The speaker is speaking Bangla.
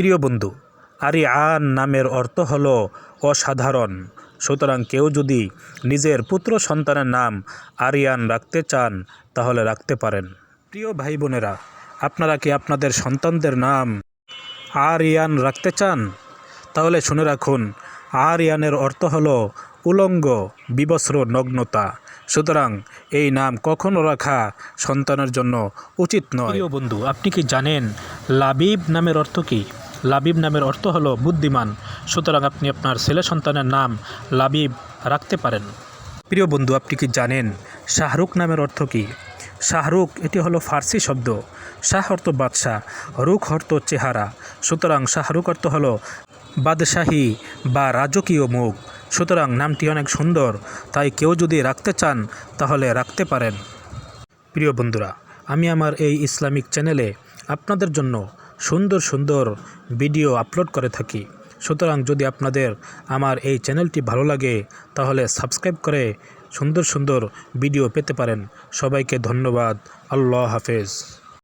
প্রিয় বন্ধু, আরি আন নামের অর্থ হল অসাধারণ। সুতরাং কেউ যদি নিজের পুত্র সন্তানের নাম আরিয়ান রাখতে চান, তাহলে রাখতে পারেন। প্রিয় ভাই বোনেরা আপনারা কি আপনাদের সন্তানদের নাম আরিয়ান রাখতে চান? তাহলে শুনে রাখুন, আরিয়ানের অর্থ হল উলঙ্গ, বিবস্ত্র, নগ্নতা। সুতরাং এই নাম কখনো রাখা সন্তানের জন্য উচিত নয়। প্রিয় বন্ধু, আপনি কি জানেন লাবিব নামের অর্থ কী? লাবিব নামের অর্থ হলো বুদ্ধিমান। সুতরাং আপনি আপনার ছেলে সন্তানের নাম লাবিব রাখতে পারেন। প্রিয় বন্ধু, আপনি কি জানেন শাহরুখ নামের অর্থ কী? শাহরুখ, এটি হলো ফার্সি শব্দ। শাহ অর্থ বাদশাহ, রুখ অর্থ চেহারা। সুতরাং শাহরুখ অর্থ হলো বাদশাহী বা রাজকীয় মুখ। সুতরাং নামটি অনেক সুন্দর, তাই কেউ যদি রাখতে চান, তাহলে রাখতে পারেন। প্রিয় বন্ধুরা, আমি আমার এই ইসলামিক চ্যানেলে আপনাদের জন্য সুন্দর সুন্দর ভিডিও আপলোড করে থাকি। সুতরাং যদি আপনাদের আমার এই চ্যানেলটি ভালো লাগে, তাহলে সাবস্ক্রাইব করে সুন্দর সুন্দর ভিডিও পেতে পারেন। সবাইকে ধন্যবাদ। আল্লাহ হাফেজ।